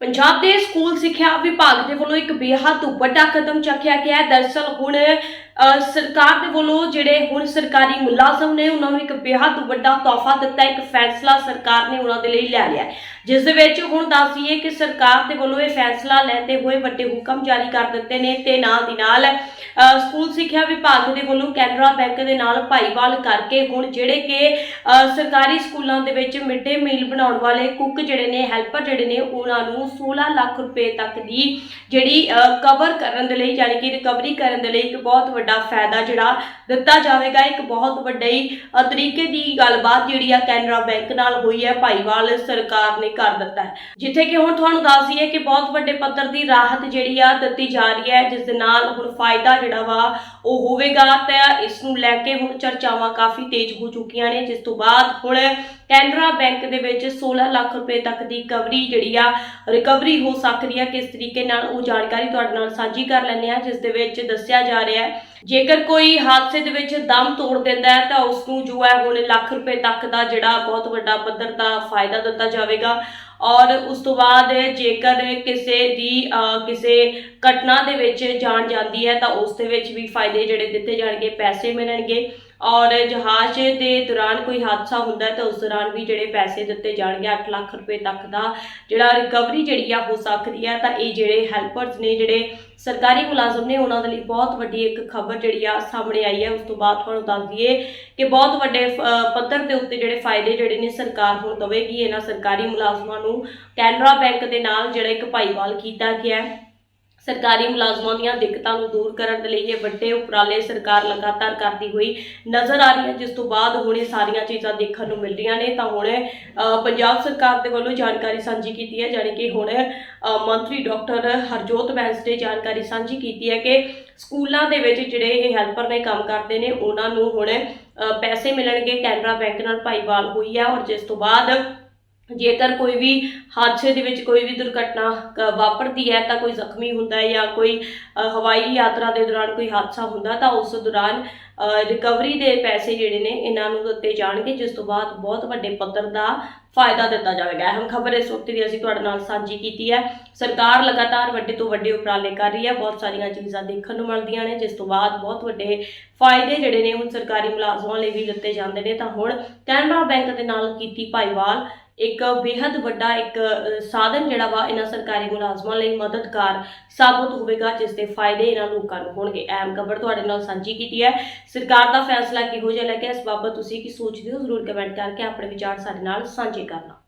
ਪੰਜਾਬ ਦੇ ਸਕੂਲ ਸਿੱਖਿਆ ਵਿਭਾਗ ਦੇ ਵੱਲੋਂ ਇੱਕ ਬੇਹੱਦ ਵੱਡਾ ਕਦਮ ਚੱਕਿਆ ਗਿਆ ਹੈ। ਦਰਅਸਲ ਹੁਣ ਸਰਕਾਰ ਦੇ ਵੱਲੋਂ ਜਿਹੜੇ ਹੁਣ ਸਰਕਾਰੀ ਮੁਲਾਜ਼ਮ ਨੇ, ਉਹਨਾਂ ਨੂੰ ਇੱਕ ਬੇਹੱਦ ਵੱਡਾ ਤੋਹਫਾ ਦਿੱਤਾ, ਇੱਕ ਫੈਸਲਾ ਸਰਕਾਰ ਨੇ ਉਹਨਾਂ ਦੇ ਲਈ ਲੈ ਲਿਆ ਜਿਸ ਦੇ ਵਿੱਚ ਹੁਣ ਦੱਸ ਦਈਏ ਕਿ ਸਰਕਾਰ ਦੇ ਵੱਲੋਂ ਇਹ ਫੈਸਲਾ ਲੈਂਦੇ ਹੋਏ ਵੱਡੇ ਹੁਕਮ ਜਾਰੀ ਕਰ ਦਿੱਤੇ ਨੇ ਤੇ ਨਾਲ ਦੀ ਨਾਲ ਸਕੂਲ ਸਿੱਖਿਆ ਵਿਭਾਗ ਦੇ ਵੱਲੋਂ ਕੈਨਰਾ ਬੈਂਕ ਦੇ ਨਾਲ ਭਾਈਵਾਲ ਕਰਕੇ ਹੁਣ ਜਿਹੜੇ ਕਿ ਸਰਕਾਰੀ ਸਕੂਲਾਂ ਦੇ ਵਿੱਚ ਮਿਡ ਡੇ ਮੀਲ ਬਣਾਉਣ ਵਾਲੇ ਕੁੱਕ ਜਿਹੜੇ ਨੇ, ਹੈਲਪਰ ਜਿਹੜੇ ਨੇ, ਉਹਨਾਂ ਨੂੰ 16 ਲੱਖ ਰੁਪਏ ਤੱਕ ਦੀ ਜਿਹੜੀ ਕਵਰ ਕਰਨ ਦੇ ਲਈ, ਯਾਨੀ ਕਿ ਰਿਕਵਰੀ ਕਰਨ ਦੇ ਲਈ ਇੱਕ ਬਹੁਤ ਵੱਡਾ ਫਾਇਦਾ ਜਿਹੜਾ ਦਿੱਤਾ ਜਾਵੇਗਾ, ਇੱਕ ਬਹੁਤ ਵੱਡੇ ਤਰੀਕੇ ਦੀ ਗੱਲਬਾਤ ਜਿਹੜੀ ਆ ਕੈਨਰਾ ਬੈਂਕ ਨਾਲ ਹੋਈ ਹੈ, ਭਾਈਵਾਲ ਸਰਕਾਰ ਨੇ ਕਰ ਦਿੱਤਾ ਹੈ। ਜਿੱਥੇ ਕਿ ਹੁਣ ਤੁਹਾਨੂੰ ਦੱਸ ਦਈਏ ਕਿ ਬਹੁਤ ਵੱਡੇ ਪੱਧਰ ਦੀ ਰਾਹਤ ਜਿਹੜੀ ਆ ਦਿੱਤੀ ਜਾ ਰਹੀ ਹੈ, ਜਿਸ ਦੇ ਨਾਲ ਹੁਣ ਫਾਇਦਾ ਜਿਹੜਾ ਵਾ ਉਹ ਹੋਵੇਗਾ ਤੇ ਇਸ ਨੂੰ ਲੈ ਕੇ ਹੁਣ ਚਰਚਾਵਾਂ ਕਾਫੀ ਤੇਜ਼ ਹੋ ਚੁੱਕੀਆਂ ਨੇ, ਜਿਸ ਤੋਂ ਬਾਅਦ ਹੁਣ ਕੈਨਰਾ ਬੈਂਕ ਦੇ ਵਿੱਚ 16 ਲੱਖ ਰੁਪਏ ਤੱਕ ਦੀ ਕਵਰੀ ਜਿਹੜੀ ਆ ਰਿਕਵਰੀ ਹੋ ਸਕਦੀ ਹੈ ਕਿਸ ਤਰੀਕੇ ਨਾਲ ਉਹ ਜਾਣਕਾਰੀ ਤੁਹਾਡੇ ਨਾਲ ਸਾਂਝੀ ਕਰ ਲੈਂਦੇ ਆ ਜਿਸ ਦੇ ਵਿੱਚ ਦੱਸਿਆ ਜਾ ਰਿਹਾ ਹੈ ਜੇਕਰ ਕੋਈ ਹਾਦਸੇ ਦੇ ਵਿੱਚ ਦਮ ਤੋੜ ਦਿੰਦਾ ਹੈ, ਤਾਂ ਉਸ ਨੂੰ ਜੋ ਹੈ ਹੁਣ ਲੱਖ ਰੁਪਏ ਤੱਕ ਦਾ ਜਿਹੜਾ ਬਹੁਤ ਵੱਡਾ ਪੱਧਰ ਦਾ ਫਾਇਦਾ ਦਿੱਤਾ ਜਾਵੇਗਾ। ਔਰ ਉਸ ਤੋਂ ਬਾਅਦ ਜੇਕਰ ਕਿਸੇ ਦੀ ਕਿਸੇ ਘਟਨਾ ਦੇ ਵਿੱਚ ਜਾਣ ਜਾਂਦੀ ਹੈ, ਤਾਂ ਉਸ ਦੇ ਵਿੱਚ ਵੀ ਫਾਇਦੇ ਜਿਹੜੇ ਦਿੱਤੇ ਜਾਣਗੇ, ਪੈਸੇ ਮਿਲਣਗੇ। ਔਰ ਜਹਾਜ਼ ਦੇ ਦੌਰਾਨ ਕੋਈ ਹਾਦਸਾ ਹੁੰਦਾ ਤਾਂ ਉਸ ਦੌਰਾਨ ਵੀ ਜਿਹੜੇ ਪੈਸੇ ਦਿੱਤੇ ਜਾਣਗੇ 8 ਲੱਖ ਰੁਪਏ ਤੱਕ ਦਾ ਜਿਹੜਾ ਰਿਕਵਰੀ ਜਿਹੜੀ ਆ ਹੋ ਸਕਦੀ ਹੈ, ਤਾਂ ਇਹ ਜਿਹੜੇ ਹੈਲਪਰਸ ਨੇ, ਜਿਹੜੇ ਸਰਕਾਰੀ ਮੁਲਾਜ਼ਮ ਨੇ, ਉਹਨਾਂ ਦੇ ਲਈ ਬਹੁਤ ਵੱਡੀ ਇੱਕ ਖਬਰ ਜਿਹੜੀ ਆ ਸਾਹਮਣੇ ਆਈ ਹੈ। ਉਸ ਤੋਂ ਬਾਅਦ ਤੁਹਾਨੂੰ ਦੱਸ ਦਈਏ ਕਿ ਬਹੁਤ ਵੱਡੇ ਪੱਧਰ ਦੇ ਉੱਤੇ ਜਿਹੜੇ ਫਾਇਦੇ ਜਿਹੜੇ ਨੇ ਸਰਕਾਰ ਹੁਣ ਦਵੇਗੀ। ਇਹਨਾਂ ਸਰਕਾਰੀ ਮੁਲਾਜ਼ਮਾਂ ਨੂੰ ਕੈਨਰਾ ਬੈਂਕ ਦੇ ਨਾਲ ਜਿਹੜਾ ਇੱਕ ਭਾਈਵਾਲ ਕੀਤਾ ਗਿਆ ਹੈ। ਸਰਕਾਰੀ ਮੁਲਾਜ਼ਮਾਂ ਦੀਆਂ ਦਿੱਕਤਾਂ ਨੂੰ ਦੂਰ ਕਰਨ ਦੇ ਲਈ ਇਹ ਵੱਡੇ ਉਪਰਾਲੇ ਸਰਕਾਰ ਲਗਾਤਾਰ ਕਰਦੀ ਹੋਈ ਨਜ਼ਰ ਆ ਰਹੀ ਹੈ ਜਿਸ ਤੋਂ ਬਾਅਦ ਹੁਣ ਇਹ ਸਾਰੀਆਂ ਚੀਜ਼ਾਂ ਦੇਖਣ ਨੂੰ ਮਿਲ ਰਹੀਆਂ ਨੇ। ਤਾਂ ਹੁਣ ਪੰਜਾਬ ਸਰਕਾਰ ਦੇ ਵੱਲੋਂ ਜਾਣਕਾਰੀ ਸਾਂਝੀ ਕੀਤੀ ਹੈ, ਜਾਣੀ ਕਿ ਹੁਣ ਮੰਤਰੀ ਡਾਕਟਰ ਹਰਜੋਤ ਬੈਂਸ ਨੇ ਜਾਣਕਾਰੀ ਸਾਂਝੀ ਕੀਤੀ ਹੈ ਕਿ ਸਕੂਲਾਂ ਦੇ ਵਿੱਚ ਜਿਹੜੇ ਇਹ ਹੈਲਪਰ ਨੇ ਕੰਮ ਕਰਦੇ ਨੇ, ਉਹਨਾਂ ਨੂੰ ਹੁਣ ਪੈਸੇ ਮਿਲਣਗੇ, ਕੈਨਰਾ ਬੈਂਕ ਨਾਲ ਭਾਈਵਾਲ ਹੋਈ ਹੈ ਔਰ ਜਿਸ ਤੋਂ ਬਾਅਦ ਜੇਕਰ ਕੋਈ ਵੀ ਹਾਦਸੇ ਦੇ ਵਿੱਚ ਕੋਈ ਵੀ ਦੁਰਘਟਨਾ ਵਾਪਰਦੀ ਹੈ ਤਾਂ ਕੋਈ ਜ਼ਖਮੀ ਹੁੰਦਾ ਹੈ ਜਾਂ ਕੋਈ ਹਵਾਈ ਯਾਤਰਾ ਦੇ ਦੌਰਾਨ ਕੋਈ ਹਾਦਸਾ ਹੁੰਦਾ ਤਾਂ ਉਸ ਦੌਰਾਨ ਰਿਕਵਰੀ ਦੇ ਪੈਸੇ ਜਿਹੜੇ ਨੇ ਇਹਨਾਂ ਨੂੰ ਦਿੱਤੇ ਜਾਣਗੇ, ਜਿਸ ਤੋਂ ਬਾਅਦ ਬਹੁਤ ਵੱਡੇ ਪੱਧਰ ਦਾ ਫਾਇਦਾ ਦਿੱਤਾ ਜਾਵੇਗਾ। ਅਹਿਮ ਖਬਰ ਇਸ ਵਕਤ ਦੀ ਅਸੀਂ ਤੁਹਾਡੇ ਨਾਲ ਸਾਂਝੀ ਕੀਤੀ ਹੈ। ਸਰਕਾਰ ਲਗਾਤਾਰ ਵੱਡੇ ਤੋਂ ਵੱਡੇ ਉਪਰਾਲੇ ਕਰ ਰਹੀ ਹੈ। ਬਹੁਤ ਸਾਰੀਆਂ ਚੀਜ਼ਾਂ ਦੇਖਣ ਨੂੰ ਮਿਲਦੀਆਂ ਨੇ, ਜਿਸ ਤੋਂ ਬਾਅਦ ਬਹੁਤ ਵੱਡੇ ਫਾਇਦੇ ਜਿਹੜੇ ਨੇ ਹੁਣ ਸਰਕਾਰੀ ਮੁਲਾਜ਼ਮਾਂ ਲਈ ਵੀ ਦਿੱਤੇ ਜਾਂਦੇ ਨੇ। ਤਾਂ ਹੁਣ ਕੈਨਰਾ ਬੈਂਕ ਦੇ ਨਾਲ ਕੀਤੀ ਭਾਈਵਾਲ। ਇੱਕ ਬੇहद ਵੱਡਾ ਇੱਕ ਸਾਧਨ ਜਿਹੜਾ ਵਾ ਇਹਨਾਂ ਸਰਕਾਰੀ ਮੁਲਾਜ਼ਮਾਂ ਲਈ ਮਦਦਗਾਰ ਸਾਬਤ ਹੋਵੇਗਾ, ਜਿਸ ਦੇ ਫਾਇਦੇ ਇਹਨਾਂ ਲੋਕਾਂ ਨੂੰ ਹੋਣਗੇ। ਅਹਿਮ ਖਬਰ ਤੁਹਾਡੇ ਨਾਲ ਸਾਂਝੀ ਕੀਤੀ ਹੈ। ਸਰਕਾਰ ਦਾ ਫੈਸਲਾ ਕਿਹੋ ਜਿਹਾ ਲੱਗਿਆ ਇਸ ਬਾਬਤ ਤੁਸੀਂ ਕੀ ਸੋਚਦੇ ਹੋ? ਜ਼ਰੂਰ ਕਮੈਂਟ ਕਰਕੇ ਆਪਣੇ ਵਿਚਾਰ ਸਾਡੇ ਨਾਲ ਸਾਂਝੇ ਕਰਨਾ।